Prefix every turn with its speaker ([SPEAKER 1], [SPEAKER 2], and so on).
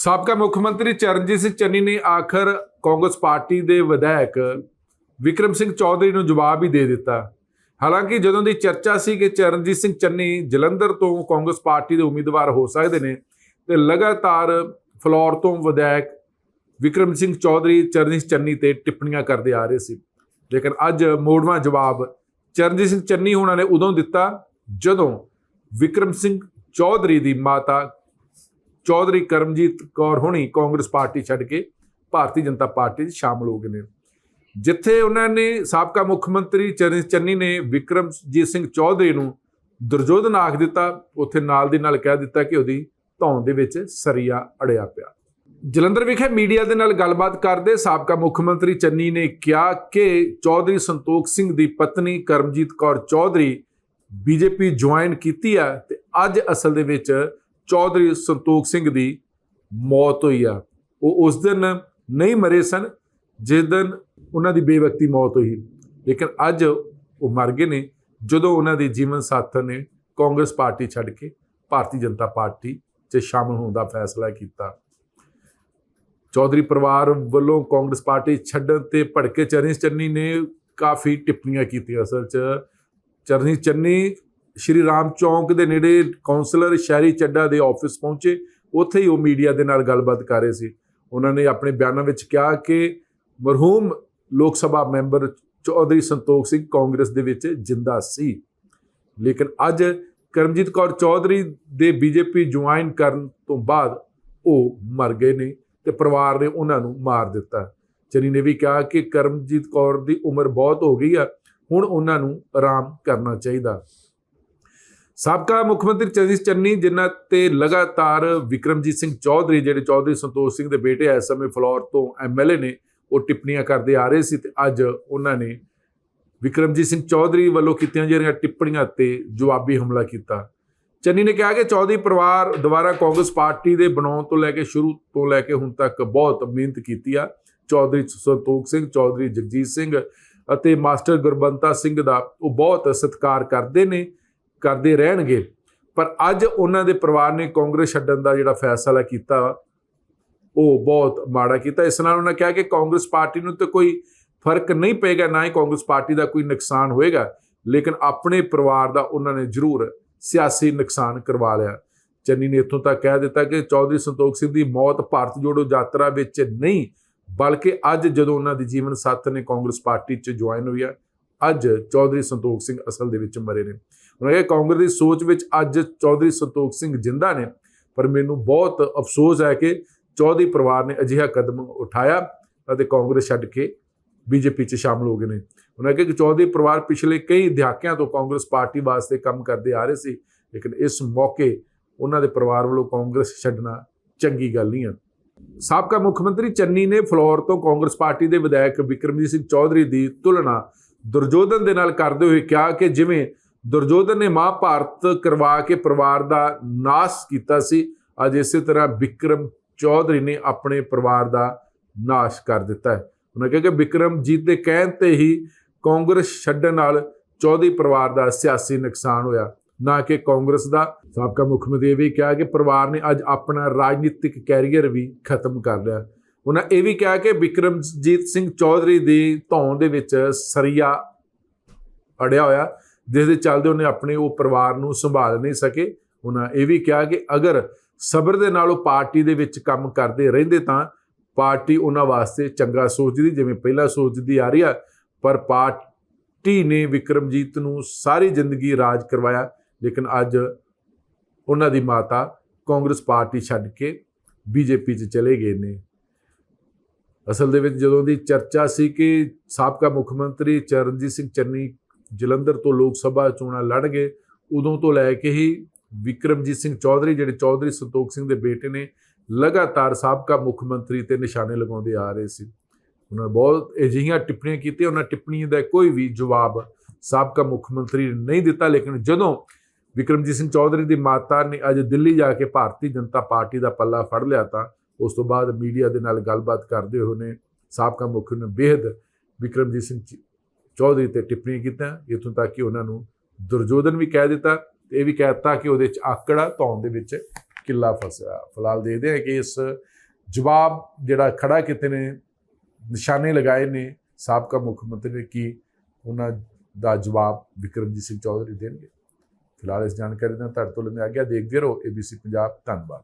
[SPEAKER 1] ਸਾਬਕਾ ਮੁੱਖ ਮੰਤਰੀ ਚਰਨਜੀਤ ਸਿੰਘ ਚੰਨੀ ਨੇ ਆਖਰ ਕਾਂਗਰਸ ਪਾਰਟੀ ਦੇ ਵਿਧਾਇਕ ਵਿਕਰਮ ਸਿੰਘ ਚੌਧਰੀ ਨੂੰ ਜਵਾਬ ਹੀ ਦੇ ਦਿੱਤਾ। ਹਾਲਾਂਕਿ ਜਦੋਂ ਦੀ ਚਰਚਾ ਸੀ ਕਿ ਚਰਨਜੀਤ ਸਿੰਘ ਚੰਨੀ ਜਲੰਧਰ ਤੋਂ ਕਾਂਗਰਸ ਪਾਰਟੀ ਦੇ ਉਮੀਦਵਾਰ ਹੋ ਸਕਦੇ ਨੇ ਤੇ ਲਗਾਤਾਰ ਫਲੋਰ ਤੋਂ ਵਿਧਾਇਕ ਵਿਕਰਮ ਸਿੰਘ ਚੌਧਰੀ ਚਰਨਜੀਤ ਚੰਨੀ ਤੇ ਟਿੱਪਣੀਆਂ ਕਰਦੇ ਆ ਰਹੇ ਸੀ। ਲੇਕਿਨ ਅੱਜ ਮੋੜਵਾਂ ਜਵਾਬ ਚਰਨਜੀਤ ਸਿੰਘ ਚੰਨੀ ਉਹਨਾਂ ਨੇ ਉਦੋਂ ਦਿੱਤਾ ਜਦੋਂ ਵਿਕਰਮ ਸਿੰਘ ਚੌਧਰੀ ਦੀ ਮਾਤਾ ਚੌਧਰੀ ਕਰਮਜੀਤ ਕੌਰ ਹੋਣੀ ਕਾਂਗਰਸ ਪਾਰਟੀ ਛੱਡ ਕੇ ਭਾਰਤੀ ਜਨਤਾ ਪਾਰਟੀ 'ਚ ਸ਼ਾਮਲ ਹੋ ਗਏ ਨੇ। ਜਿੱਥੇ ਉਹਨਾਂ ਨੇ ਸਾਬਕਾ ਮੁੱਖ ਮੰਤਰੀ ਚਰਨ ਚੰਨੀ ਨੇ ਵਿਕਰਮਜੀਤ ਸਿੰਘ ਚੌਧਰੀ ਨੂੰ ਦੁਰਜੋਧਨ ਆਖ ਦਿੱਤਾ, ਉੱਥੇ ਨਾਲ ਦੀ ਨਾਲ ਕਹਿ ਦਿੱਤਾ ਕਿ ਉਹਦੀ ਧੌਣ ਦੇ ਵਿੱਚ ਸਰੀਆ ਅੜਿਆ ਪਿਆ। ਜਲੰਧਰ ਵਿਖੇ ਮੀਡੀਆ ਦੇ ਨਾਲ ਗੱਲਬਾਤ ਕਰਦੇ ਸਾਬਕਾ ਮੁੱਖ ਮੰਤਰੀ ਚੰਨੀ ਨੇ ਕਿਹਾ ਕਿ ਚੌਧਰੀ ਸੰਤੋਖ ਸਿੰਘ ਦੀ ਪਤਨੀ ਕਰਮਜੀਤ ਕੌਰ ਚੌਧਰੀ ਬੀਜੇਪੀ ਜੁਆਇਨ ਕੀਤੀ ਆ ਤੇ ਅੱਜ ਅਸਲ ਦੇ ਵਿੱਚ ਚੌਧਰੀ ਸੰਤੋਖ ਸਿੰਘ ਦੀ ਮੌਤ ਹੋਈ ਆ। ਉਹ ਉਸ ਦਿਨ ਨਹੀਂ ਮਰੇ ਸਨ, ਜਿਸ ਦਿਨ ਉਹਨਾਂ ਦੀ ਬੇਵਕਤੀ ਮੌਤ ਹੋਈ। ਲੇਕਿਨ ਅੱਜ ਉਹ ਮਰ ਗਏ ਨੇ, ਜਦੋਂ ਉਹਨਾਂ ਦੇ ਜੀਵਨ ਸਾਥੀ ਨੇ ਕਾਂਗਰਸ ਪਾਰਟੀ ਛੱਡ ਕੇ ਭਾਰਤੀ ਜਨਤਾ ਪਾਰਟੀ 'ਚ ਸ਼ਾਮਲ ਹੋਣ ਦਾ ਫੈਸਲਾ ਕੀਤਾ। ਚੌਧਰੀ ਪਰਿਵਾਰ ਵੱਲੋਂ ਕਾਂਗਰਸ ਪਾਰਟੀ ਛੱਡਣ ਤੇ ਭੜਕੇ ਚਰਨੀ ਚੰਨੀ ਨੇ ਕਾਫੀ ਟਿੱਪਣੀਆਂ ਕੀਤੀਆਂ ਅਸਲ 'ਚ ਚਰਨੀ ਚੰਨੀ ਸ਼੍ਰੀ ਰਾਮ ਚੌਂਕ ਦੇ ਨੇੜੇ ਕਾਉਂਸਲਰ ਸ਼ਹਿਰੀ ਚੱਡਾ ਦੇ ਆਫਿਸ ਪਹੁੰਚੇ। ਉੱਥੇ ਹੀ ਉਹ ਮੀਡੀਆ ਦੇ ਨਾਲ ਗੱਲਬਾਤ ਕਰ ਰਹੇ ਸੀ। ਉਹਨਾਂ ਨੇ ਆਪਣੇ ਬਿਆਨਾਂ ਵਿੱਚ ਕਿਹਾ ਕਿ ਮਰਹੂਮ ਲੋਕ ਸਭਾ ਮੈਂਬਰ ਚੌਧਰੀ ਸੰਤੋਖ ਸਿੰਘ ਕਾਂਗਰਸ ਦੇ ਵਿੱਚ ਜਿੰਦਾ ਸੀ। ਲੇਕਿਨ ਅੱਜ ਕਰਮਜੀਤ ਕੌਰ ਚੌਧਰੀ ਦੇ ਬੀਜੇਪੀ ਜੁਆਇਨ ਕਰਨ ਤੋਂ ਬਾਅਦ ਉਹ ਮਰ ਗਏ ਨੇ ਤੇ ਪਰਿਵਾਰ ਨੇ ਉਹਨਾਂ ਨੂੰ ਮਾਰ ਦਿੱਤਾ। ਚਨੀ ਨੇ ਵੀ ਕਿਹਾ ਕਿ ਕਰਮਜੀਤ ਕੌਰ ਦੀ ਉਮਰ ਬਹੁਤ ਹੋ ਗਈ ਆ। ਹੁਣ ਉਹਨਾਂ ਨੂੰ ਆਰਾਮ ਕਰਨਾ ਚਾਹੀਦਾ। ਸਾਬਕਾ ਮੁੱਖ ਮੰਤਰੀ ਚਰਨਜੀਤ ਚੰਨੀ, ਜਿਨ੍ਹਾਂ ਤੇ ਲਗਾਤਾਰ ਵਿਕਰਮਜੀਤ ਸਿੰਘ ਚੌਧਰੀ, ਜਿਹੜੇ ਚੌਧਰੀ ਸੰਤੋਖ ਸਿੰਘ ਦੇ ਬੇਟੇ ਇਸ ਸਮੇਂ ਫਲੋਰ ਤੋਂ ਐਮਐਲਏ ਨੇ, ਉਹ ਟਿੱਪਣੀਆਂ ਕਰਦੇ ਆ ਰਹੇ ਸੀ ਤੇ ਅੱਜ ਉਹਨਾਂ ਨੇ ਵਿਕਰਮਜੀਤ ਸਿੰਘ ਚੌਧਰੀ ਵੱਲੋਂ ਕੀਤੀਆਂ ਜਾ ਰਹੀਆਂ ਟਿੱਪਣੀਆਂ ਤੇ ਜਵਾਬੀ ਹਮਲਾ ਕੀਤਾ। ਚੰਨੀ ਨੇ ਕਿਹਾ ਕਿ ਚੌਧਰੀ ਪਰਿਵਾਰ ਦੁਬਾਰਾ ਕਾਂਗਰਸ ਪਾਰਟੀ ਦੇ ਬਣਾਉਣ ਤੋਂ ਲੈ ਕੇ ਸ਼ੁਰੂ ਤੋਂ ਲੈ ਕੇ ਹੁਣ ਤੱਕ ਬਹੁਤ ਮਿਹਨਤ ਕੀਤੀ ਆ। ਚੌਧਰੀ ਸੰਤੋਖ ਸਿੰਘ, ਚੌਧਰੀ ਜਗਜੀਤ ਸਿੰਘ ਅਤੇ ਮਾਸਟਰ ਗੁਰਬੰਤਾ ਸਿੰਘ ਦਾ ਉਹ ਬਹੁਤ ਸਤਿਕਾਰ ਕਰਦੇ ਨੇ। ਕਰਦੇ ਰਹਿਣਗੇ। ਪਰ ਅੱਜ ਉਹਨਾਂ ਦੇ ਪਰਿਵਾਰ ਨੇ ਕਾਂਗਰਸ ਛੱਡਣ ਦਾ ਜਿਹੜਾ ਫੈਸਲਾ ਕੀਤਾ, ਉਹ ਬਹੁਤ ਮਾੜਾ ਕੀਤਾ। ਇਸ ਨਾਲ ਉਹਨਾਂ ਕਿਹਾ ਕਿ ਕਾਂਗਰਸ ਪਾਰਟੀ ਨੂੰ ਤੇ ਕੋਈ ਫ਼ਰਕ ਨਹੀਂ ਪਏਗਾ, ਨਾ ਹੀ ਕਾਂਗਰਸ ਪਾਰਟੀ ਦਾ ਕੋਈ ਨੁਕਸਾਨ ਹੋਏਗਾ, ਲੇਕਿਨ ਆਪਣੇ ਪਰਿਵਾਰ ਦਾ ਉਹਨਾਂ ਨੇ ਜ਼ਰੂਰ ਸਿਆਸੀ ਨੁਕਸਾਨ ਕਰਵਾ ਲਿਆ। ਚੰਨੀ ਨੇ ਇੱਥੋਂ ਤੱਕ ਕਹਿ ਦਿੱਤਾ ਕਿ ਚੌਧਰੀ ਸੰਤੋਖ ਸਿੰਘ ਦੀ ਮੌਤ ਭਾਰਤ ਜੋੜੋ ਯਾਤਰਾ ਵਿੱਚ ਨਹੀਂ, ਬਲਕਿ ਅੱਜ ਜਦੋਂ ਉਹਨਾਂ ਦੀ ਜੀਵਨ ਸਾਥ ਨੇ ਕਾਂਗਰਸ ਪਾਰਟੀ 'ਚ ਜੁਆਇਨ ਹੋਈ ਆ, ਅੱਜ ਚੌਧਰੀ ਸੰਤੋਖ ਸਿੰਘ ਅਸਲ ਦੇ ਵਿੱਚ ਮਰੇ ਨੇ। ਉਹਨਾਂ ਕਿਹਾ ਕਾਂਗਰਸ ਦੀ ਸੋਚ ਵਿੱਚ ਅੱਜ ਚੌਧਰੀ ਸੰਤੋਖ ਸਿੰਘ ਜਿੰਦਾ ਨੇ, ਪਰ ਮੈਨੂੰ ਬਹੁਤ ਅਫਸੋਸ ਹੈ ਕਿ ਚੌਧਰੀ ਪਰਿਵਾਰ ਨੇ ਅਜਿਹਾ ਕਦਮ ਉਠਾਇਆ ਅਤੇ ਕਾਂਗਰਸ ਛੱਡ ਕੇ ਬੀਜੇਪੀ 'ਚ ਸ਼ਾਮਲ ਹੋ ਗਏ ਨੇ। ਉਹਨਾਂ ਕਿਹਾ ਕਿ ਚੌਧਰੀ ਪਰਿਵਾਰ ਪਿਛਲੇ ਕਈ ਦਹਾਕਿਆਂ ਤੋਂ ਕਾਂਗਰਸ ਪਾਰਟੀ ਵਾਸਤੇ ਕੰਮ ਕਰਦੇ ਆ ਰਹੇ ਸੀ, ਲੇਕਿਨ ਇਸ ਮੌਕੇ ਉਹਨਾਂ ਦੇ ਪਰਿਵਾਰ ਵੱਲੋਂ ਕਾਂਗਰਸ ਛੱਡਣਾ ਚੰਗੀ ਗੱਲ ਨਹੀਂ ਹੈ ਸਾਬਕਾ ਮੁੱਖ ਮੰਤਰੀ ਚੰਨੀ ਨੇ ਫਲੋਰ ਤੋਂ ਕਾਂਗਰਸ ਪਾਰਟੀ ਦੇ ਵਿਧਾਇਕ ਵਿਕਰਮਜੀਤ ਸਿੰਘ ਚੌਧਰੀ ਦੀ ਤੁਲਨਾ ਦੁਰਜੋਧਨ ਦੇ ਨਾਲ ਕਰਦੇ ਹੋਏ ਕਿਹਾ ਕਿ ਜਿਵੇਂ ਦੁਰਜੋਧਨ ਨੇ ਮਹਾਭਾਰਤ ਕਰਵਾ ਕੇ ਪਰਿਵਾਰ ਦਾ ਨਾਸ਼ ਕੀਤਾ ਸੀ। ਅੱਜ ਇਸੇ ਤਰ੍ਹਾਂ ਵਿਕਰਮ ਚੌਧਰੀ ਨੇ ਆਪਣੇ ਪਰਿਵਾਰ ਦਾ ਨਾਸ਼ ਕਰ ਦਿੱਤਾ ਹੈ। ਉਹਨਾਂ ਕਿਹਾ ਕਿ ਵਿਕਰਮਜੀਤ ਦੇ ਕਹਿਣ ਤੇ ਹੀ ਕਾਂਗਰਸ ਛੱਡਣ ਨਾਲ ਚੌਧਰੀ ਪਰਿਵਾਰ ਦਾ ਸਿਆਸੀ ਨੁਕਸਾਨ ਹੋਇਆ। ਨਾ ਕਿ ਕਾਂਗਰਸ ਦਾ। ਸਾਬਕਾ ਮੁੱਖ ਮੰਤਰੀ ਇਹ ਵੀ ਕਿਹਾ ਕਿ ਪਰਿਵਾਰ ਨੇ ਅੱਜ ਆਪਣਾ ਰਾਜਨੀਤਿਕ ਕੈਰੀਅਰ ਵੀ ਖਤਮ ਕਰ ਲਿਆ। ਉਹਨਾਂ ਇਹ ਵੀ ਕਿਹਾ ਕਿ ਵਿਕਰਮਜੀਤ ਸਿੰਘ ਚੌਧਰੀ ਦੀ ਧੌਣ ਦੇ ਵਿੱਚ ਸਰੀਆ ਅੜਿਆ ਹੋਇਆ। ਜਿਸ ਦੇ ਚੱਲਦੇ ਉਹਨੇ ਆਪਣੇ ਉਹ ਪਰਿਵਾਰ ਨੂੰ ਸੰਭਾਲ ਨਹੀਂ ਸਕੇ। ਉਹਨਾਂ ਇਹ ਵੀ ਕਿਹਾ ਕਿ ਅਗਰ ਸਬਰ ਦੇ ਨਾਲ ਉਹ ਪਾਰਟੀ ਦੇ ਵਿੱਚ ਕੰਮ ਕਰਦੇ ਰਹਿੰਦੇ ਤਾਂ ਪਾਰਟੀ ਉਹਨਾਂ ਵਾਸਤੇ ਚੰਗਾ ਸੋਚਦੀ, ਜਿਵੇਂ ਪਹਿਲਾਂ ਸੋਚਦੀ ਆ ਰਹੀ ਆ, ਪਰ ਪਾਰਟੀ ਨੇ ਵਿਕਰਮਜੀਤ ਨੂੰ ਸਾਰੀ ਜ਼ਿੰਦਗੀ ਰਾਜ ਕਰਵਾਇਆ। ਲੇਕਿਨ ਅੱਜ ਉਹਨਾਂ ਦੀ ਮਾਤਾ ਕਾਂਗਰਸ ਪਾਰਟੀ ਛੱਡ ਕੇ ਬੀਜੇਪੀ 'ਚ ਚਲੇ ਗਏ ਨੇ। ਅਸਲ ਦੇ ਵਿੱਚ ਜਦੋਂ ਦੀ ਚਰਚਾ ਸੀ ਕਿ ਸਾਬਕਾ ਮੁੱਖ ਮੰਤਰੀ ਚਰਨਜੀਤ ਸਿੰਘ ਚੰਨੀ ਜਲੰਧਰ ਤੋਂ ਲੋਕ ਸਭਾ ਚੋਣਾਂ ਲੜ ਗਏ। ਉਦੋਂ ਤੋਂ ਲੈ ਕੇ ਹੀ ਵਿਕਰਮਜੀਤ ਸਿੰਘ ਚੌਧਰੀ, ਜਿਹੜੇ ਚੌਧਰੀ ਸੰਤੋਖ ਸਿੰਘ ਦੇ ਬੇਟੇ ਨੇ, ਲਗਾਤਾਰ ਸਾਬਕਾ ਮੁੱਖ ਮੰਤਰੀ ਤੇ ਨਿਸ਼ਾਨੇ ਲਗਾਉਂਦੇ ਆ ਰਹੇ ਸੀ। ਉਹਨਾਂ ਨੇ ਬਹੁਤ ਅਜਿਹੀਆਂ ਟਿੱਪਣੀਆਂ ਕੀਤੀਆਂ, ਉਹਨਾਂ ਟਿੱਪਣੀਆਂ ਦਾ ਕੋਈ ਵੀ ਜਵਾਬ ਸਾਬਕਾ ਮੁੱਖ ਮੰਤਰੀ ਨੇ ਨਹੀਂ ਦਿੱਤਾ। ਲੇਕਿਨ ਜਦੋਂ ਵਿਕਰਮਜੀਤ ਸਿੰਘ ਚੌਧਰੀ ਦੀ ਮਾਤਾ ਨੇ ਅੱਜ ਦਿੱਲੀ ਜਾ ਕੇ ਭਾਰਤੀ ਜਨਤਾ ਪਾਰਟੀ ਦਾ ਪੱਲਾ ਫੜ ਲਿਆ ਤਾਂ ਉਸ ਤੋਂ ਬਾਅਦ ਮੀਡੀਆ ਦੇ ਨਾਲ ਗੱਲਬਾਤ ਕਰਦੇ ਹੋਏ ਨੇ ਸਾਬਕਾ ਮੁੱਖ ਨੇ ਬੇहद ਵਿਕਰਮਜੀਤ ਸਿੰਘ ਚ- ਚੌਧਰੀ ਤੇ ਟਿੱਪਣੀ ਕੀਤੀਆਂ ਇਥੋਂ ਤੱਕ ਕਿ ਉਹਨਾਂ ਨੂੰ ਦੁਰਜੋਧਨ ਵੀ ਕਹਿ ਦਿੱਤਾ ਤੇ ਇਹ ਵੀ ਕਹਿ ਦਿੱਤਾ ਕਿ ਉਹਦੇ ਚ ਆਕੜਾ ਧੌਣ ਦੇ ਵਿੱਚ ਕਿੱਲਾ ਫਸਿਆ। ਫਿਲਹਾਲ ਦੇਖਦੇ ਹਾਂ ਕਿ ਇਸ ਜਵਾਬ ਜਿਹੜਾ ਖੜਾ ਕੀਤੇ ਨੇ, ਨਿਸ਼ਾਨੇ ਲਗਾਏ ਨੇ, ਸਾਬਕਾ ਮੁੱਖ ਮੰਤਰੀ ਨੇ ਕੀ ਉਹਨਾਂ ਦਾ ਜਵਾਬ ਵਿਕਰਮਜੀਤ ਸਿੰਘ ਚੌਧਰੀ ਦੇਣਗੇ। ਫਿਲਹਾਲ ਇਸ ਜਾਣਕਾਰੀ ਨਾਲ ਤੁਹਾਡੇ ਤੋਂ ਲੈਂਦੇ ਆ ਗਿਆ ਦੇਖਦੇ ਰਹੋ ABC ਪੰਜਾਬ, ਧੰਨਵਾਦ।